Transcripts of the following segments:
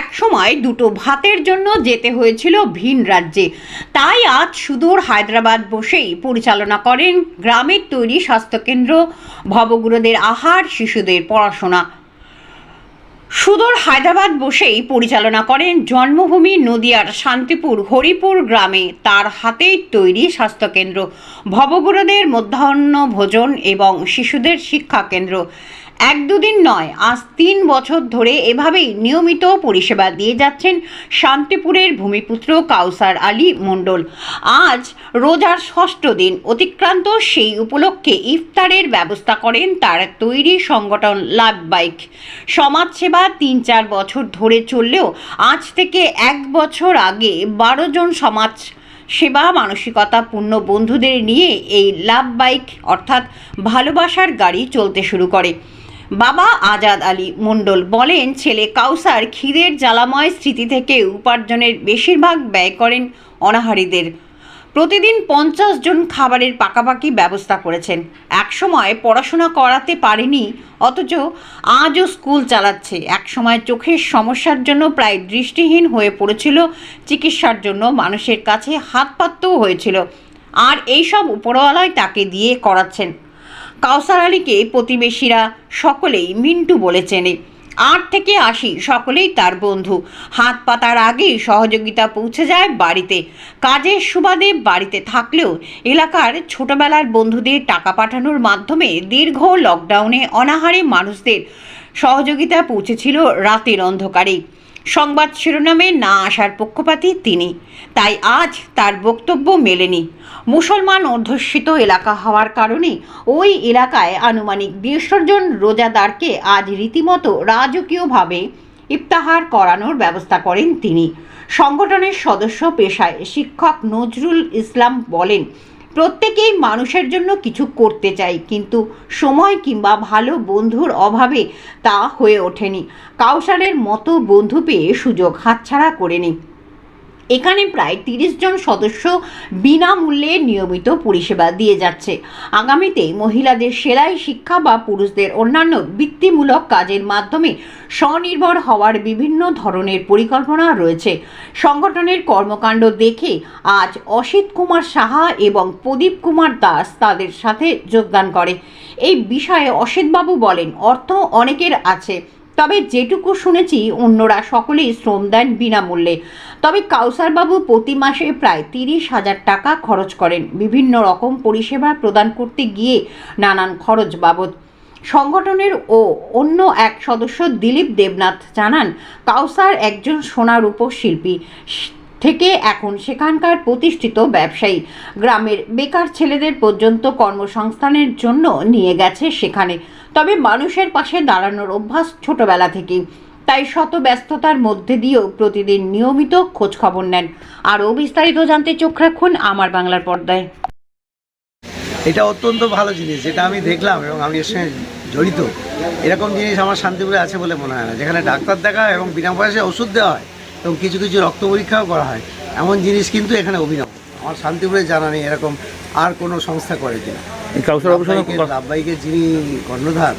এক সময় দুটো ভাতের জন্য যেতে হয়েছিল ভিন রাজ্যে। তাই আজ সুদূর হায়দ্রাবাদ বসেই পরিচালনা করেন গ্রামের তৈরি স্বাস্থ্যকেন্দ্র, ভবগুরুদের আহার, শিশুদের পড়াশোনা। সুদূর হায়দ্রাবাদ বসেই পরিচালনা করেন জন্মভূমি নদিয়ার শান্তিপুর হরিপুর গ্রামে তার হাতেই তৈরি স্বাস্থ্যকেন্দ্র, ভবগুরুদের মধ্যাহ্ন ভোজন এবং শিশুদের শিক্ষা কেন্দ্র। এক দুদিন নয়, আজ তিন বছর ধরে এভাবেই নিয়মিত পরিষেবা দিয়ে যাচ্ছেন শান্তিপুরের ভূমিপুত্র কাউসার আলী মণ্ডল। আজ রোজার ষষ্ঠ দিন, অতিক্রান্ত সেই উপলক্ষে ইফতারের ব্যবস্থা করেন তার তৈরি সংগঠন লাভ বাইক। সমাজসেবা তিন চার বছর ধরে চললেও আজ থেকে এক বছর আগে বারো জন সমাজ সেবা মানসিকতা পূর্ণ বন্ধুদের নিয়ে এই লাভ বাইক, অর্থাৎ ভালোবাসার গাড়ি চলতে শুরু করে। বাবা আজাদ আলী মণ্ডল বলেন, ছেলে কাউসার খিদের জ্বালাময় স্মৃতি থেকে উপার্জনের বেশিরভাগ ব্যয় করেন অনাহারীদের। প্রতিদিন পঞ্চাশ জন খাবারের পাকাপাকি ব্যবস্থা করেছেন। একসময় পড়াশোনা করাতে পারেনি, অথচ আজও স্কুল চালাচ্ছে। একসময় চোখের সমস্যার জন্য প্রায় দৃষ্টিহীন হয়ে পড়েছিল, চিকিৎসার জন্য মানুষের কাছে হাত পাততেও হয়েছিল। আর এইসব উপরওয়ালায় তাকে দিয়ে করাচ্ছেন। কাউসার আলীকে প্রতিবেশীরা সকলেই মিন্টু বলে চেনে। আট থেকে আশি সকলেই তার বন্ধু। হাত পাতার আগেই সহযোগিতা পৌঁছে যায় বাড়িতে। কাজের সুবাদে বাড়িতে থাকলেও এলাকার ছোটবেলার বন্ধুদের টাকা পাঠানোর মাধ্যমে দীর্ঘ লকডাউনে অনাহারে মানুষদের সহযোগিতা পৌঁছেছিল রাতের অন্ধকারে সংবাদ শিরোনামে না আসার পক্ষপাতী তিনি। তাই আজ তার বক্তব্য মেলেনি। মুসলমান অধ্যুষিত এলাকা হওয়ার কারণে ওই এলাকায় আনুমানিক দেড়শো জন রোজাদারকে আজ রীতিমতো রাজকীয়ভাবে ইফতাহার করানোর ব্যবস্থা করেন তিনি। সংগঠনের সদস্য পেশায় শিক্ষক নজরুল ইসলাম বলেন প্রত্যেকেই মানুষের জন্য কিছু করতে চাই, কিন্তু সময় কিংবা ভালো বন্ধুর অভাবে তা হয়ে ওঠেনি। কাউসারের মতো বন্ধু পেয়ে সুযোগ হাতছাড়া করেনি। এখানে প্রায় তিরিশ জন সদস্য বিনামূল্যে নিয়মিত পরিষেবা দিয়ে যাচ্ছে। আগামীতে মহিলাদের সেলাই, শিক্ষা বা পুরুষদের অন্যান্য বৃত্তিমূলক কাজের মাধ্যমে স্বনির্ভর হওয়ার বিভিন্ন ধরনের পরিকল্পনা রয়েছে। সংগঠনের কর্মকাণ্ড দেখে আজ অসিত কুমার সাহা এবং প্রদীপ কুমার দাস তাদের সাথে যোগদান করে। এই বিষয়ে অসিতবাবু বলেন, অর্থ অনেকের আছে, তবে যেটুকু শুনেছি অন্যরা সকলেই শ্রম দেন বিনামূল্যে। তবে কাউসারবাবু প্রতি মাসে প্রায় তিরিশ হাজার টাকা খরচ করেন। বিভিন্ন রকম পরিষেবা প্রদান করতে গিয়ে নানান খরচ বাবদ। সংগঠনের ও অন্য এক সদস্য দিলীপ দেবনাথ জানান, কাউসার একজন সোনার উপশিল্পী। থেকে এখন সেখানকার প্রতিষ্ঠিত ব্যবসায়ী। গ্রামের বেকার ছেলেদের পর্যন্ত কর্মসংস্থানের জন্য নিয়ে গেছে সেখানে। তবে মানুষের পাশে দাঁড়ানোর অভ্যাস ছোটবেলা থেকেই। তাই শত ব্যস্ততার মধ্যে দিয়েও প্রতিদিন নিয়মিত খোঁজ খবর নেন। আরও বিস্তারিত জানতে চোখ রাখুন আমার বাংলার পর্দায়। এটা অত্যন্ত ভালো জিনিস যেটা আমি দেখলাম এবং আমি এর সঙ্গে জড়িত। এরকম জিনিস আমার শান্তিপুরে আছে বলে মনে হয় না। যেখানে ডাক্তার দেখা হয় এবং বিনা পয়সায় ওষুধ দেওয়া হয় এবং কিছু কিছু রক্ত পরীক্ষাও করা হয় এমন জিনিস কিন্তু এখানে অভিনব। আমার শান্তিপুরে জানা নেই এরকম আর কোনো সংস্থা করে কিনা। লাভবাহিকের যিনি কর্ণধার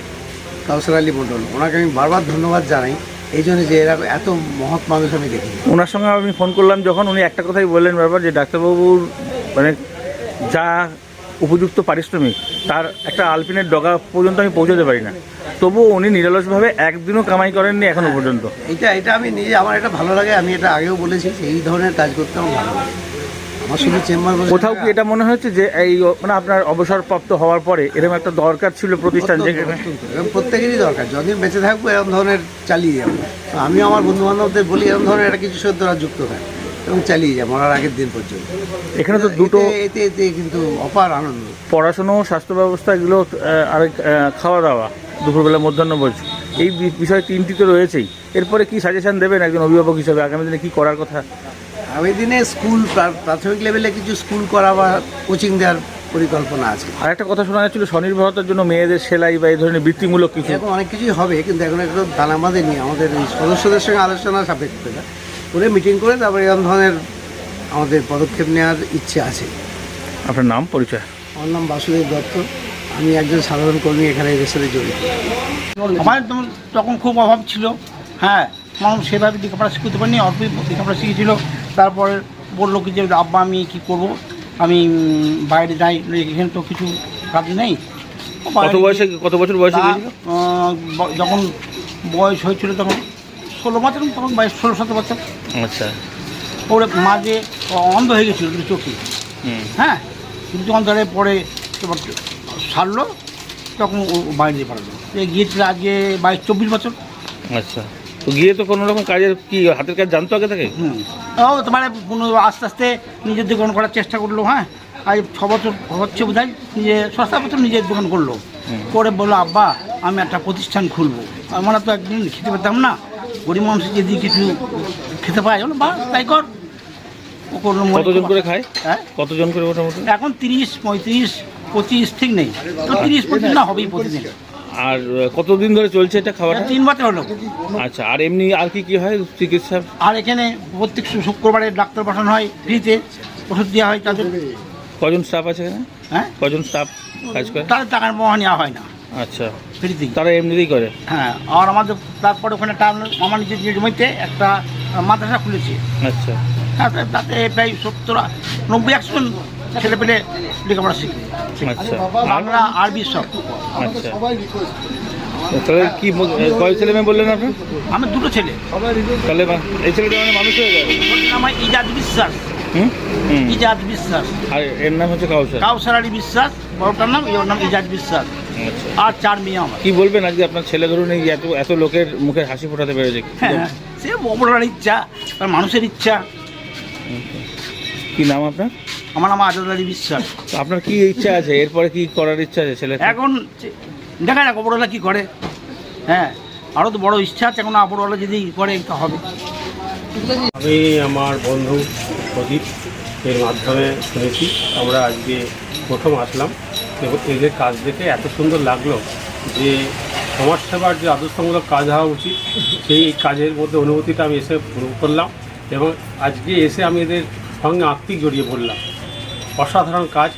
কাউসার আলী মণ্ডল ওনাকে আমি বারবার ধন্যবাদ জানাই। এই জন্য যে এরকম এত মহৎ মানুষ আমি দেখি ওনার সঙ্গে আমি ফোন করলাম যখন উনি একটা কথাই বললেন বারবার যে ডাক্তারবাবুর মানে যা উপযুক্ত পারিশ্রমিক তার একটা আলপিনের ডগা পর্যন্ত আমি পৌঁছাতে পারি না। তবুও উনি নিরলসভাবে একদিনও কামাই করেননি এখনও পর্যন্ত। এটা এটা আমি নিজে আমার এটা ভালো লাগে আমি এটা আগেও বলেছি যে এই ধরনের কাজ করতে আমার ভালো লাগে। আমার শুধু চেম্বার কোথাও কি এটা মনে হচ্ছে যে এই মানে আপনার অবসরপ্রাপ্ত হওয়ার পরে এরকম একটা দরকার ছিল প্রতিষ্ঠান যেখানে? এরকম প্রত্যেকেরই দরকার। যতদিন বেঁচে থাকব এরকম ধরনের চালিয়ে যাব। তো আমিও আমার বন্ধু বান্ধবদের বলি এরকম ধরনের একটা কিছু সদ্যরা যুক্ত হয় এবং চালিয়ে যায় মরার আগের দিন পর্যন্ত। এখানে তো দুটো এতে- এতে কিন্তু অপার আনন্দ। পড়াশুনো স্বাস্থ্য ব্যবস্থা এগুলো আর খাওয়া দাওয়া দুপুরবেলা মধ্যাহ্নভোজ এই বি- বিষয় তিনটি তো রয়েছেই। এরপরে কি সাজেশন দেবেন একজন অভিভাবক হিসেবে? আগামী দিনে কি করার কথা? আগামী দিনে স্কুল প্রাথমিক লেভেলে কিছু স্কুল করা বা কোচিং দেওয়ার পরিকল্পনা আছে। আর একটা কথা শোনা যাচ্ছিল স্বনির্ভরতার জন্য মেয়েদের সেলাই বা এই ধরনের বৃত্তিমূলক কিছু। এরকম অনেক কিছুই হবে কিন্তু এখন একটু দানা বাঁধেনি আমাদের এই সদস্যদের সঙ্গে আলোচনা সাপেক্ষে করে মিটিং করে তারপরে এরকম ধরনের আমাদের পদক্ষেপ নেওয়ার ইচ্ছে আছে। আপনার নাম পরিচয়? আমার নাম বাসুদেব দত্ত। আমি একজন সাধারণ কর্মী এখানে এদের সাথে জড়িত। আমার তো- তখন খুব অভাব ছিল। হ্যাঁ মানুষ সেভাবে লেখাপড়া শিখতে পারিনি অল্প লেখাপড়া শিখেছিল। তারপরে বলল কি যে আব্বা আমি কী করব? আমি বাইরে যাই এখানে তো কিছু কাজ নেই। কত বয়সে কত বছর বয়সে যখন বয়স হয়েছিল তখন ষোলো বছর তখন বয়স ষোলো সতেরো বছর। আচ্ছা। ওর মাঝে অন্ধ হয়ে গেছিল দুটো চোখে হ্যাঁ? কিন্তু যখন ধরে পরে তোমার সারলো তখন ও বাইরে পারল গিয়েছিল আজকে বাইশ চব্বিশ বছর। আচ্ছা। তো গিয়ে তো কোনো রকম কাজের কি হাতের কাজ জানতো আগে থেকে? হুম। ও তো মানে পুনঃ আস্তে আস্তে নিজের দোকান করার চেষ্টা করল হ্যাঁ? আজ ছ বছর হচ্ছে বোধ হয় নিজে ছ সাত বছর নিজের দোকান করল। করে বলল আব্বা আমি একটা প্রতিষ্ঠান খুলবো। আমরা তো একদিন খেতে পেতাম না। গরিব মানুষ যদি কিছু খেতে পায় বা তাই কর। কতজন করে খায়? হ্যাঁ? কতজন করে মোটামুটি? এখন তিরিশ পঁয়ত্রিশ পঁচিশ ঠিক নেই। তো তিরিশ পঁচিশ না হবেই প্রতিদিন। আর কতদিন ধরে চলছে এটা খাওয়াটা? তিন বছর হলো। আচ্ছা আর এমনি আর কি কি হয় চিকিৎসা? আর এখানে প্রত্যেক শুক্রবারে ডাক্তার পাঠানো হয় ফ্রিতে ওষুধ দেওয়া হয় তাদের। কজন স্টাফ আছে এখানে? হ্যাঁ? কজন স্টাফ কাজ করে? তাদের টাকার মহা নেওয়া হয় না। আচ্ছা। ফ্রিতেই। তারা এমনিতেই করে? হ্যাঁ আর আমাদের তারপরে ওখানে টাউন আমার নিজের জমিতে একটা মাদ্রাসা খুলেছে। আচ্ছা। তাতে প্রায় সত্তর নব্বই একশো ছেলে পেলে লেখাপড়া শিখবে আচ্ছা। আর বাংলা আরবি সব। আচ্ছা। তাহলে কি কয় ছেলে মেয়ে বললেন আপনি? আমার দুটো ছেলে। তাহলে এই ছেলেটা মানে মানুষ হয়ে নাম হয় ইজাজ বিশ্বাস। ইজাজ বিশ্বাস। আর এর নাম হচ্ছে কাউসার। কাউসার আলী বিশ্বাস। বড়টার নাম ওর নাম ইজাজ বিশ্বাস। আচ্ছা। আর চার মেয়ে আমার। কি বলবেন আজকে আপনার ছেলে ধরুন এই এত এত লোকের মুখে হাসি ফোটাতে পেরেছে হ্যাঁ? সে বড়ার ইচ্ছা আর মানুষের ইচ্ছা। কি নাম আপনার? আমার নাম আজাদ আলী বিশ্বাস আপনার কি ইচ্ছা আছে? এরপরে কি করার ইচ্ছা আছে ছেলে এখন দেখা যাক ওপরওয়ালা কী করে। হ্যাঁ আরও তো বড় ইচ্ছা আছে এখন ওপরওয়ালা যদি করে তো হবে। আমি আমার বন্ধু প্রদীপ এর মাধ্যমে শুনেছি। আমরা আজকে প্রথম আসলাম। এবং এদের কাজ দেখে এত সুন্দর লাগল যে সমাজসেবার যে আদর্শমূলক কাজ হওয়া উচিত সেই কাজের মধ্যে অনুভূতিটা আমি এসে করলাম। এবং আজকে এসে আমি এদের সঙ্গে আত্মিক জড়িয়ে পড়লাম। অসাধারণ কাজ।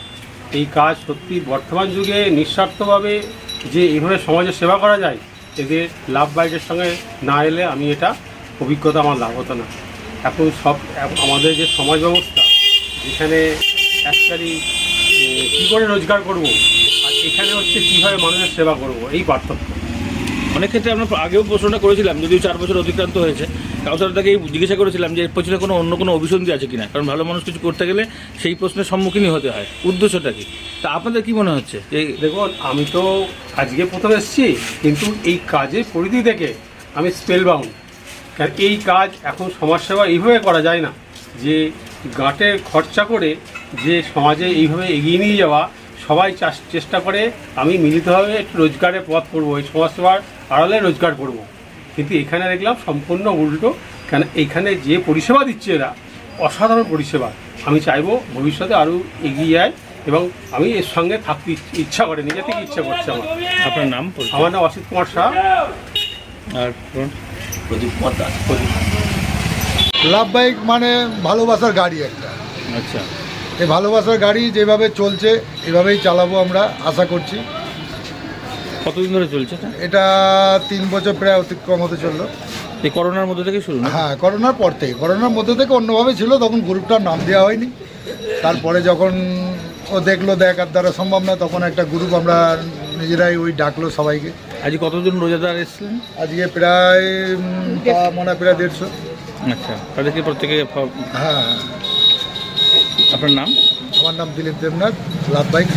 এই কাজ সত্যি বর্তমান যুগে নিঃস্বার্থভাবে যে এইভাবে সমাজের সেবা করা যায়, এদের লাভ বাইটের সঙ্গে না এলে আমি এটা অভিজ্ঞতা আমার লাভ হতো না। এখন সব, আমাদের যে সমাজ ব্যবস্থা, যেখানে অ্যাকচুয়ালি কী করে রোজগার করব, আর এখানে হচ্ছে কীভাবে মানুষের সেবা করব, এই পার্থক্য। অনেক ক্ষেত্রে আমরা আগেও প্রশ্নটা করেছিলাম, যদিও চার বছর অতিক্রান্ত হয়েছে কাউসার তাকে জিজ্ঞাসা করেছিলাম যে এর পেছনে কোনো অন্য কোনো অভিসন্ধি আছে কিনা? কারণ ভালো মানুষ কিছু করতে গেলে সেই প্রশ্নের সম্মুখীনই হতে হয়। উদ্দেশ্যটা কি? তা আপনাদের কি মনে হচ্ছে? যে দেখুন, আমি তো আজকে প্রথম এসেছি, কিন্তু এই কাজের পরিধি থেকে আমি স্পেল বাউন্ড কারণ এই কাজ এখন সমাজসেবা এইভাবে করা যায় না যে গাঁটের খরচা করে যে সমাজে এইভাবে এগিয়ে নিয়ে যাওয়া, সবাই চেষ্টা করে আমি মিলিতভাবে একটু রোজগারের পথ করব, এই সমাজসেবার আড়ালে রোজগার করব। কিন্তু এখানে দেখলাম সম্পূর্ণ উল্টো কেন এখানে যে পরিষেবা দিচ্ছে এরা অসাধারণ পরিষেবা। আমি চাইব ভবিষ্যতে আরও এগিয়ে যায় এবং আমি এর সঙ্গে থাকতে ইচ্ছা করে নিজে থেকে ইচ্ছা করছে আমার। আপনার নাম আমার নাম অসিত কুমার শাহ। আর বলুন। প্রদীপ। লাভ বাইক মানে ভালোবাসার গাড়ি একটা। আচ্ছা। এই ভালোবাসার গাড়ি যেভাবে চলছে এভাবেই চালাবো আমরা আশা করছি। কতদিন ধরে চলছে এটা? এটা তিন বছর প্রায় অতিক্রম হতে চলল। এই করোনার মধ্যে থেকে শুরু না? হ্যাঁ করোনার পর থেকে। করোনার মধ্যে থেকে অন্যভাবে ছিল তখন গ্রুপটার নাম দেওয়া হয়নি। তারপরে যখন ও দেখল দেখার দ্বারা সম্ভব না তখন একটা গ্রুপ আমরা নিজেরাই ওই ডাকলো সবাইকে। আজ কতজন রোজাদার এসেছিলেন? আজকে প্রায় উম, তা মনে হয় প্রায় দেড়শো। আচ্ছা তাদেরকে প্রত্যেকে ফ- হ্যাঁ। আপনার নাম? আমার নাম দিলীপ দেবনাথ লাভ বাইক